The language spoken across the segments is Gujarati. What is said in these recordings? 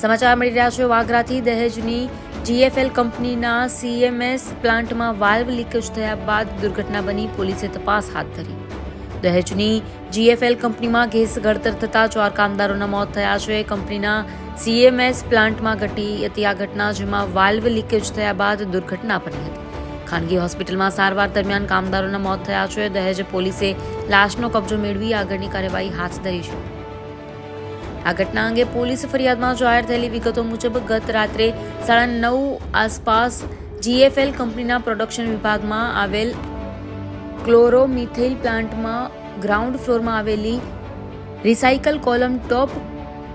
સમાચાર મળી રહ્યા છે. વાગરાથી દહેજની જીએફએલ કંપનીના સીએમએસ પ્લાન્ટમાં વાલ્વ લીકેજ થયા બાદ દુર્ઘટના બની પોલીસે તપાસ હાથ ધરી. દહેજની જીએફએલ કંપનીમાં ગેસ ગળતર થતાં ચાર કામદારોના મોત થયા છે. કંપનીના સીએમએસ પ્લાન્ટમાં ઘટી હતી આ ઘટના, જેમાં વાલ્વ લીકેજ થયા બાદ દુર્ઘટના બની હતી. ખાનગી હોસ્પિટલમાં સારવાર દરમિયાન કામદારોના મોત થયા છે. દહેજ પોલીસે લાશનો કબજો મેળવી આગળની કાર્યવાહી હાથ ધરી છે. આ ઘટના અંગે પોલીસ ફરિયાદમાં જાહેર થયેલી વિગતો મુજબ ગત રાત્રે સાડા નવ આસપાસ જીએફએલ કંપનીના પ્રોડક્શન વિભાગમાં આવેલ ક્લોરોમિથેલ પ્લાન્ટમાં ગ્રાઉન્ડ ફ્લોરમાં આવેલી recycle column top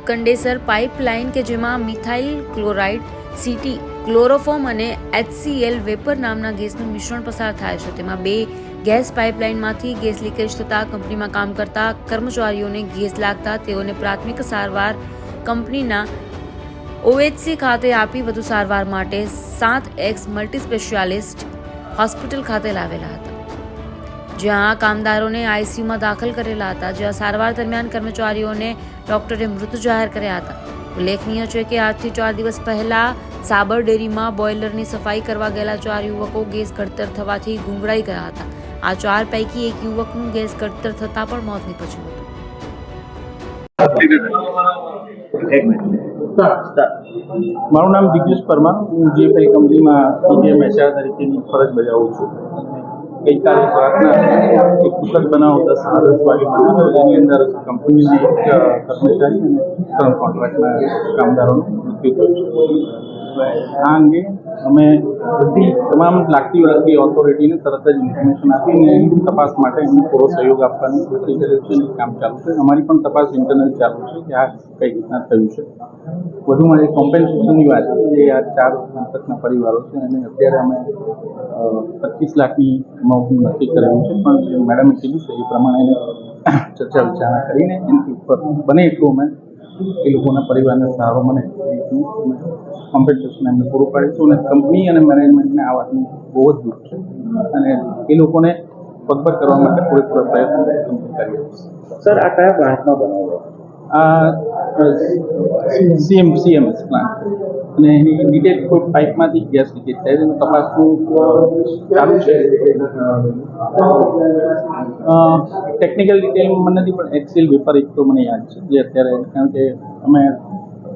condenser pipeline કે જેમાં મિથાઇલ ક્લોરાઇડ સીટી, ક્લોરોફોર્મ અને એચસીએલ વેપર નામના ગેસનું મિશ્રણ પસાર થાય છે. તેમાં બે ગેસ પાઇપલાઇનમાંથી ગેસ લીકેજ થતાં કંપનીમાં કામ કરતા કર્મચારીઓને ગેસ લાગતા તેઓને પ્રાથમિક સારવાર કંપનીના ઓએચસી ખાતે આપી વધુ સારવાર માટે સાત એક્સ મલ્ટી સ્પેશિયાલિસ્ટ હોસ્પિટલ ખાતે લાવેલા હતા. જ્યાં કામદારોને આઈસીયુમાં દાખલ કરેલા હતા. જ્યાં સારવાર દરમિયાન કર્મચારીઓને ડોક્ટરે મૃત જાહેર કર્યા હતા. ઉલ્લેખનીય છે કે આજથી ચાર દિવસ પહેલા સાબર ડેરીમાં બોઇલરની સફાઈ કરવા ગયેલા ચાર યુવકો ગેસ ઘડતર થવાથી ગુંગળાઈ ગયા હતા. આ ચાર પૈકી એક યુવકનું ગેસ ઘડતર થતાં પણ મોત નીપજ્યું હતું. મારું નામ દિગ્નેશ પરમાર. હું કંપનીમાં ડીજીએમ એચઆર તરીકેની ફરજ બજાવું છું. ગઈકાલે રાતના એક દુઃખદ બનાવ દસ સાડા દસ વાગે બન્યો એની અંદર કંપનીના કર્મચારી અને ત્રણ કોન્ટ્રાક્ટના કામદારોનું મૃત્યુ થયું છે. આ અંગે અમે બધી તમામ લાગતી વળગતી ઓથોરિટીને તરત જ ઇન્ફોર્મેશન આપીને તપાસ માટે એમને પૂરો સહયોગ આપવાનું નક્કી કર્યું છે કામ ચાલુ છે. અમારી પણ તપાસ ઇન્ટરનલ ચાલુ છે કે આ કઈ રીતના થયું છે. વધુમાં જે કોમ્પેન્સેશનની વાત છે જે આ ચાર મૃતકના પરિવારો છે અને અત્યારે અમે પચીસ લાખની અમાઉન્ટનું નક્કી કરેલું છે. પણ જે મેડમે કીધું છે એ પ્રમાણે ચર્ચા વિચારણા કરીને એની ઉપર બને એટલું અમે એ લોકોના પરિવારને સહારો મને એ રીતનું કોમ્પેન્સેશન એમને પૂરું પાડીશું અને કંપની અને મેનેજમેન્ટને આ વાતનું બહુ જ દુઃખ છે. અને એ લોકોને પગભર કરવા માટે પૂરેપૂરા પ્રયત્ન કંપની કરી રહી સર આ કયા પ્લાન્ટમાં બનાવ્યો આ સીએમ સીએમએસ પ્લાન્ટ અને એની ડિટેલ કોઈ પાઇપમાંથી ગેસ લીકેજ થાય છે એનું તપાસનું ચાલુ છે. ટેકનિકલ ડિટેલ મને નથી પણ એક્સિલ વેપર એક તો મને યાદ છે જે અત્યારે કારણ કે અમે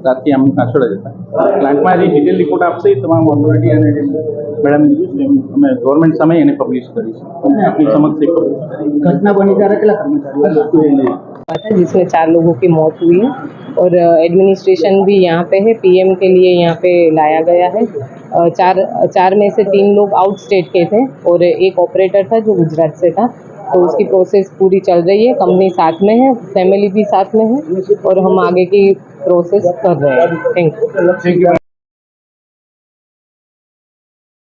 રાતથી આમની પાછળ જ હતા પ્લાન્ટમાં જે ડિટેલ રિપોર્ટ આપશે એ તમામ ઓથોરિટી અને જે મેડમ કીધું છે એમ અમે ગવર્મેન્ટ સામે એને પબ્લિશ કરીશું આપણી સમક્ષ એ પબ્લિશ કરી ઘટના બની ત્યારે કેટલા કર્મચારીઓ हुआ था जिसमें चार लोगों की मौत हुई है और एडमिनिस्ट्रेशन भी यहाँ पे है पीएम के लिए यहाँ पे लाया गया है अ, चार चार में से तीन लोग आउट स्टेट के थे और एक ऑपरेटर था जो गुजरात से था तो उसकी प्रोसेस पूरी चल रही है कंपनी साथ में है फैमिली भी साथ में है और हम आगे की processo a verb.